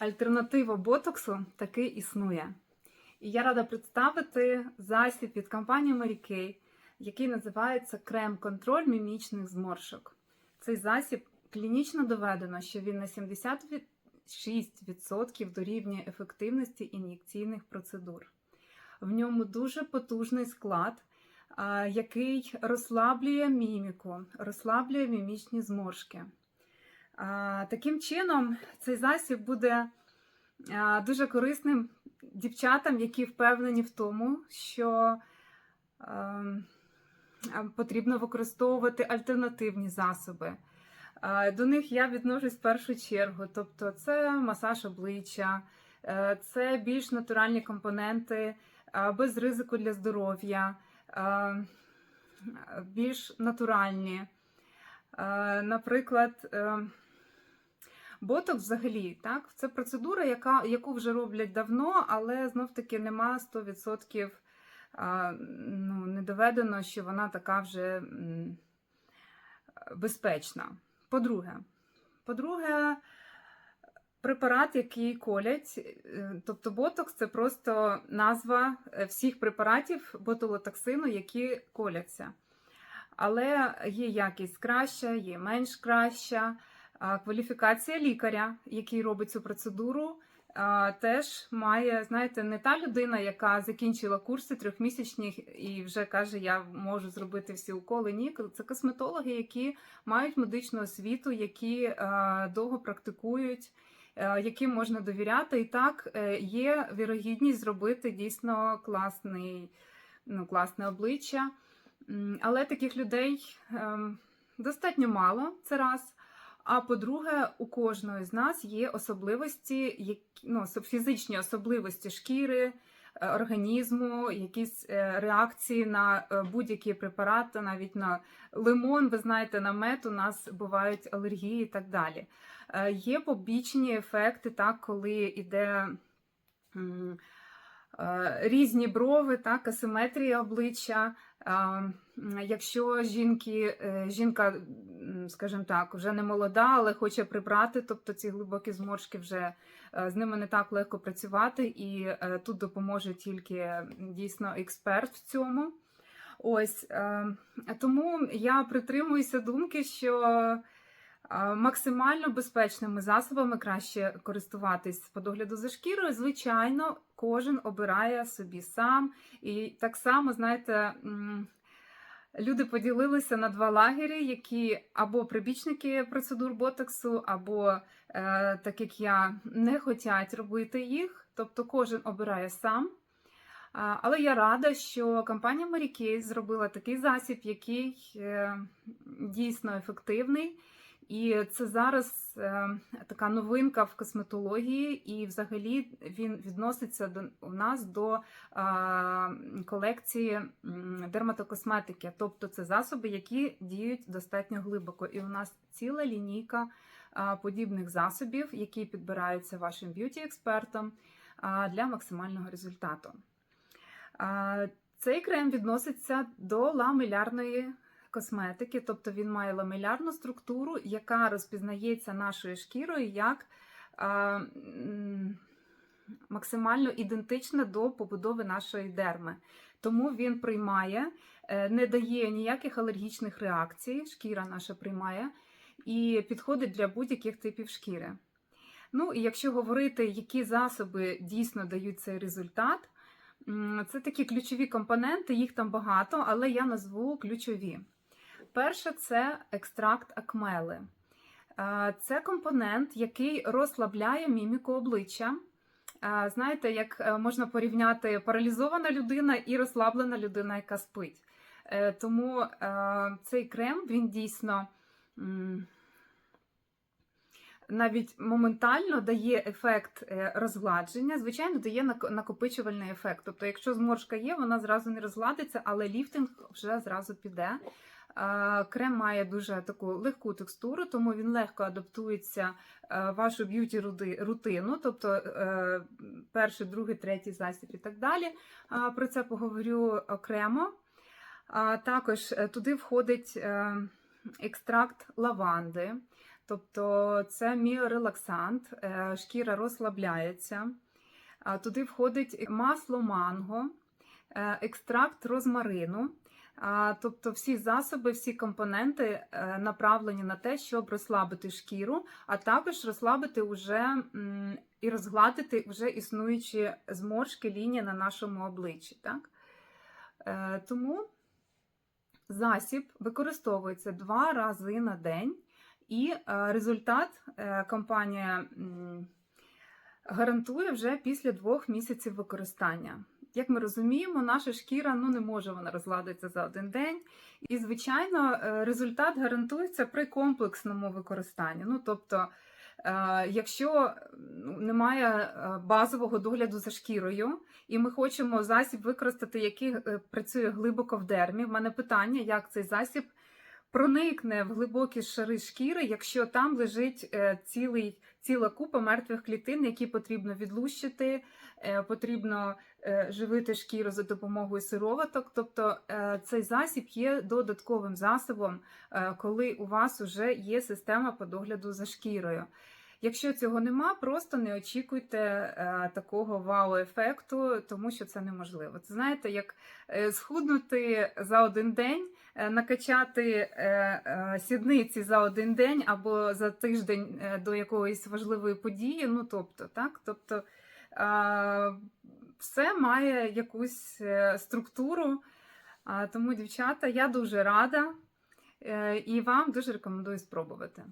Альтернатива ботоксу таки існує. І я рада представити засіб від компанії Mary який називається крем-контроль мімічних зморшок. Цей засіб клінічно доведено, що він на 76% дорівнює ефективності ін'єкційних процедур. В ньому дуже потужний склад, який розслаблює міміку, розслаблює мімічні зморшки. Таким чином, цей засіб буде дуже корисним дівчатам, які впевнені в тому, що ем, потрібно використовувати альтернативні засоби. До них я відношусь в першу чергу. Тобто, це масаж обличчя, е, це більш натуральні компоненти, без ризику для здоров'я, більш натуральні. Е, Наприклад, е, ботокс взагалі, так, це процедура, яка, яку вже роблять давно, але знов-таки нема 100% ну, не доведено, що вона така вже безпечна. По-друге, по-друге, препарат, який колять, е, тобто ботокс це просто назва е, всіх препаратів ботулотоксину, які коляться. Але є якість краща, є менш краща. Кваліфікація лікаря, який робить цю процедуру, теж має, знаєте, не та людина, яка закінчила курси трьохмісячних і вже каже, я можу зробити всі уколи. Ні, це косметологи, які мають медичну освіту, які довго практикують, яким можна довіряти. І так е, є вірогідність зробити дійсно класний, ну, класне обличчя. Але таких людей ем, достатньо мало, це раз. А по-друге, у кожної з нас є особливості, ну, фізичні особливості шкіри, е, організму, якісь е, реакції на е, будь-які препарати, навіть на лимон, ви знаєте, на мед у нас бувають алергії і так далі. Є побічні ефекти, так, коли йде. Е, Різні брови, так, асиметрія обличчя. Якщо жінки, е, жінка, скажімо так, вже не молода, але хоче прибрати, тобто ці глибокі зморшки вже е, з ними не так легко працювати, і е, тут допоможе тільки дійсно експерт в цьому. Ось е, тому я притримуюся думки, що е, максимально безпечними засобами краще користуватись по догляду за шкірою. Звичайно, кожен обирає собі сам. І так само, знаєте, люди поділилися на два лагері, які або прибічники процедур ботоксу, або, е, так як я, не хочуть робити їх. Тобто кожен обирає сам. Але я рада, що компанія Mary Kay зробила такий засіб, який е, дійсно ефективний. І це зараз е, така новинка в косметології, і взагалі він відноситься до у нас до колекції дерматокосметики, тобто це засоби, які діють достатньо глибоко. І у нас ціла лінійка подібних засобів, які підбираються вашим б'юті-експертом для максимального результату. Цей крем відноситься до ламелярної косметики, тобто він має ламелярну структуру, яка розпізнається нашою шкірою як а, максимально ідентична до побудови нашої дерми. Тому він приймає, е, не дає ніяких алергічних реакцій, шкіра наша приймає і підходить для будь-яких типів шкіри. Ну і якщо говорити, які засоби дійсно дають цей результат, це такі ключові компоненти, їх там багато, але я назву ключові. Перше це екстракт акмели. Е, Це компонент, який розслабляє міміку обличчя. Е, Знаєте, як е, можна порівняти паралізована людина і розслаблена людина, яка спить. Тому цей крем він дійсно навіть моментально дає ефект розгладження. Звичайно, дає накопичувальний ефект. Тобто, якщо зморшка є, вона зразу не розгладиться, але ліфтинг вже зразу піде. Крем має дуже таку легку текстуру, тому він легко адаптується е, в вашу б'юті рутину, тобто е, перший, другий, третій засіб і так далі. Про це поговорю окремо. Також е, туди входить екстракт лаванди. Тобто це міорелаксант, шкіра розслабляється. Туди входить масло манго, екстракт розмарину. Тобто всі засоби, всі компоненти е, направлені на те, щоб розслабити шкіру, а також розслабити уже і розгладити вже існуючі зморшки лінії на нашому обличчі. Так? Е, Тому засіб використовується два рази на день, і е, результат компанія гарантує вже після двох місяців використання. Як ми розуміємо, наша шкіра ну не може вона розладитися за один день. І, звичайно, е, результат гарантується при комплексному використанні. Ну, тобто, е, якщо ну, немає е, базового догляду за шкірою, і ми хочемо засіб використати, який працює глибоко в дермі, в мене питання, як цей засіб проникне в глибокі шари шкіри, якщо там лежить цілий, ціла купа мертвих клітин, які потрібно відлущити, потрібно живити шкіру за допомогою сироваток. Тобто е, цей засіб є додатковим засобом, е, коли у вас вже є система по догляду за шкірою. Якщо цього нема, просто не очікуйте е, такого вау-ефекту, тому що це неможливо. Це знаєте, як е, схуднути за один день, е, накачати е, е, сідниці за один день або за тиждень е, до якоїсь важливої події. Ну тобто, так, тобто е, все має якусь е, структуру. Тому, дівчата, я дуже рада е, і вам дуже рекомендую спробувати.